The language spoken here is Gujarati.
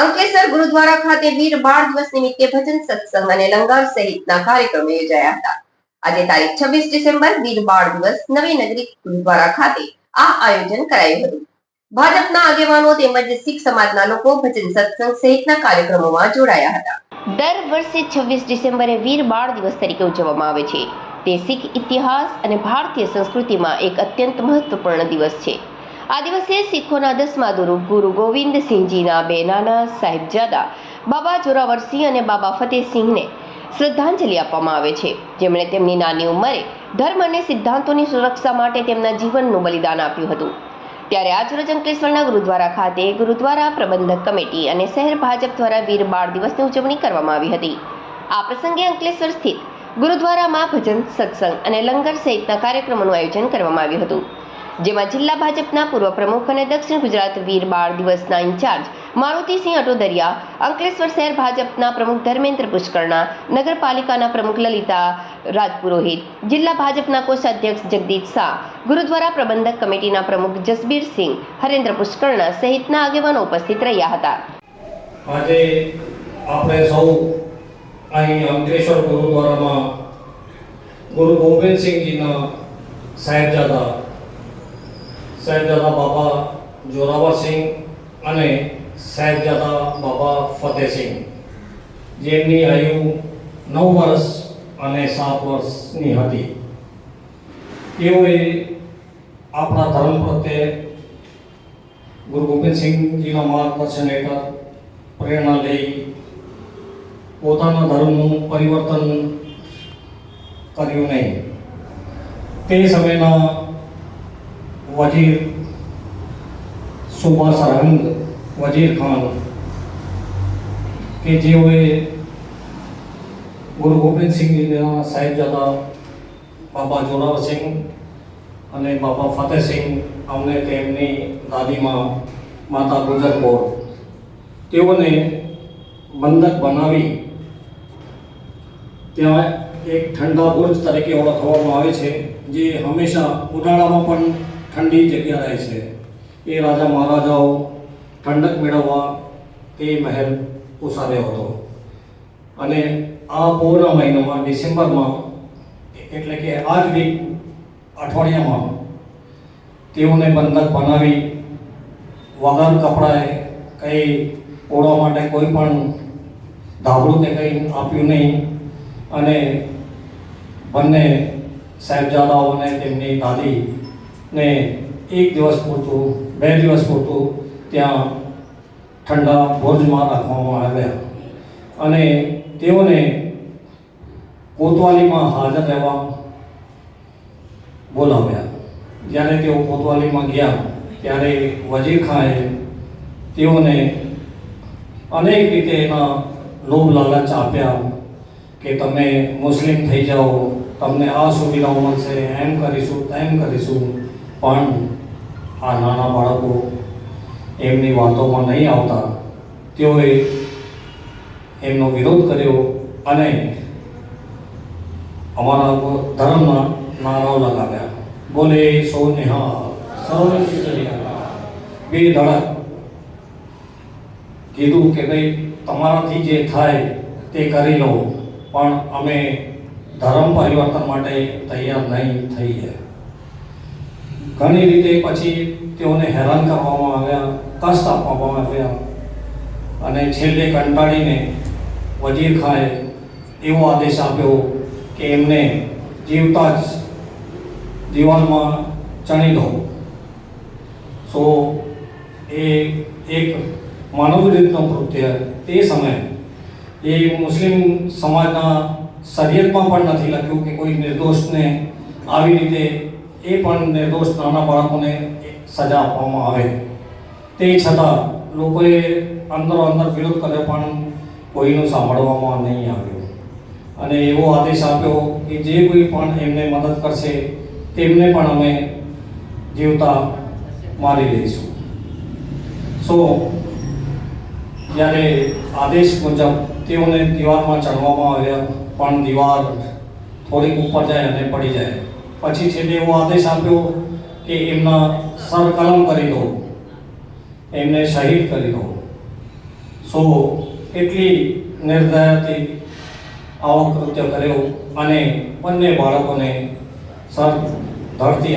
અંકલેશ્વર ગુરુદ્વારા ખાતે વીર બાળ દિવસ નિમિત્તે ભજન સત્સંગ અને લંગર સહિતના કાર્યક્રમો યોજાયા હતા. આજે તારીખ છવ્વીસ ડિસેમ્બર વીર બાળ દિવસ નવી નગરી ગુરુદ્વારા ખાતે આ આયોજન કરાયું હતું. ભાજપના આગેવાનો તેમજ શીખ સમાજના લોકો ભજન સત્સંગ સહિતના કાર્યક્રમોમાં જોડાયા હતા. દર વર્ષે છવ્વીસ ડિસેમ્બરે વીર બાળ દિવસ તરીકે ઉજવવામાં આવે છે. તે શીખ ઇતિહાસ અને ભારતીય સંસ્કૃતિમાં એક અત્યંત મહત્વપૂર્ણ દિવસ છે. આ દિવસે શીખોના દસમા ગુરુ ગુરુ ગોવિંદસિંહજીના બે નાના સાહેબજાદા બાબા જોરાવરસિંહ અને બાબા ફતેહસિંહને શ્રદ્ધાંજલિ આપવામાં આવે છે. જેમણે તેમની નાની ઉંમરે ધર્મ અને સિદ્ધાંતોની સુરક્ષા માટે તેમના જીવનનું બલિદાન આપ્યું હતું. ત્યારે આજરોજ અંકલેશ્વરના ગુરુદ્વારા ખાતે ગુરુદ્વારા પ્રબંધક કમિટી અને શહેર ભાજપ દ્વારા વીર બાળ દિવસની ઉજવણી કરવામાં આવી હતી. આ પ્રસંગે અંકલેશ્વર સ્થિત ગુરુદ્વારામાં ભજન, સત્સંગ અને લંગર સહિતના કાર્યક્રમોનું આયોજન કરવામાં આવ્યું હતું. જેમાં જિલ્લા ભાજપના પૂર્વ પ્રમુખ અને દક્ષિણ ગુજરાત વીર બાળ દિવસના ઇન્ચાર્જ મારુતિસિંહ અટોદરિયા, અંકલેશ્વર શહેર ભાજપના પ્રમુખ ધર્મેન્દ્ર પુષ્કરણા નગરપાલિકાના પ્રમુખ લલિતા રાજપુરોહિત, જિલ્લા ભાજપના કોષાધ્યક્ષ જગદીશ શાહ, ગુરુદ્વારા પ્રબંધક કમિટીના પ્રમુખ જસબીરસિંહ હરેન્દ્ર પુષ્કરણા સહિતના આગેવાનો ઉપસ્થિત રહ્યા હતા. આજે આપણે સૌ અહીં અંકલેશ્વર ગુરુદ્વારામાં ગુરુ ગોવિંદસિંહજીના સાહેબજાદા સાહેબજાદા બાબા જોરાવરસિંહ અને સાહેબજાદા બાબા ફતેહસિંહ જેમની આયુ નવ વર્ષ અને સાત વર્ષની હતી. તેઓએ આપણા ધર્મ પ્રત્યે ગુરુ ગોવિંદસિંહજીના માર્ગદર્શન હેઠળ પ્રેરણા લઈ પોતાના ધર્મનું પરિવર્તન કર્યું નહીં. તે સમયના વજીર સુબા સરહંદ વજીર ખાન, કે જેઓએ ગુરુ ગોવિંદસિંહજીના સાહેબજાદા બાબા જોરાવરસિંહ અને બાબા ફતેહસિંહ અમને તેમની દાદીમાં માતા ગુજરકોર તેઓને બંધક બનાવી ત્યાં એક ઠંડા બુર્જ તરીકે ઓળખવામાં આવે છે, જે હંમેશા ઉનાળામાં પણ ઠંડી જગ્યા રહે છે. એ રાજા મહારાજાઓ ઠંડક મેળવવા તે મહેલ ઉસાર્યો હતો. અને આ પૌર્ણ મહિનામાં, ડિસેમ્બરમાં, એટલે કે આ જ વીક અઠવાડિયામાં, તેઓને બંધક બનાવી વગર કપડાએ કંઈ ઓળવા માટે કોઈ પણ ધાબળું કે કંઈ આપ્યું નહીં. અને બંને સાહેબજાદાઓને તેમની તેમની દાદીને એક દિવસ પૂરતું, બે દિવસ પૂરતું ત્યાં ઠંડા ભોજમાં રાખવામાં આવ્યા. અને તેઓને કોતવાલીમાં હાજર રહેવા બોલાવ્યા. જ્યારે તેઓ કોતવાલીમાં ગયા, ત્યારે વજીર ખાએ તેઓને અનેક રીતે એના લોભ લાલચ આપ્યા કે તમે મુસ્લિમ થઈ જાઓ, તમને આ સુવિધાઓ મળશે, એમ કરીશું, તેમ કરીશું. પણ આ નાના બાળકો એમની વાતોમાં નહીં આવતા. તેઓએ એમનો વિરોધ કર્યો અને અમારા ધર્મના નારાઓ લગાવ્યા. બોલે સૌને હા. બે ધડક કીધું કે ભાઈ તમારાથી જે થાય તે કરી લો પણ અમે ધર્મ પરિવર્તન માટે તૈયાર નહીં થઈએ. ઘણી રીતે પછી તેઓને હેરાન કરવામાં આવ્યા, કષ્ટ આપવામાં આવ્યા અને છેલ્લે કંટાળીને વજીર ખાએ એવો આદેશ આપ્યો કે એમને જીવતા જ દિવાલમાં ચણી દો. સો એ એક માનવ રીતનો કૃત્ય તે સમયે એ મુસ્લિમ સમાજના શરીયતમાં પણ નથી લખ્યું કે કોઈ નિર્દોષને આવી રીતે એ પણ નિર્દોષ નાના બાળકોને સજા આપવામાં આવે. તે છતાં લોકોએ અંદરો અંદર વિરોધ કર્યો પણ કોઈનું સાંભળવામાં નહીં આવ્યું. અને એવો આદેશ આપ્યો કે જે કોઈ પણ એમને મદદ કરશે, તેમને પણ અમે જીવતા મારી દઈશું. સો, જ્યારે આદેશ મુજબ તેઓને દીવારમાં ચડવામાં આવ્યા, પણ દીવાર થોડીક ઉપર જાય અને પડી જાય. પછી છેલ્લે હું આદેશ આપ્યો કે એમના સરકલમ કરી દો. એમને શહીદ કરી દો. સો એટલી નિર્દયથી આવો કૃત્ય કર્યો અને બંને બાળકોને સર ધરતી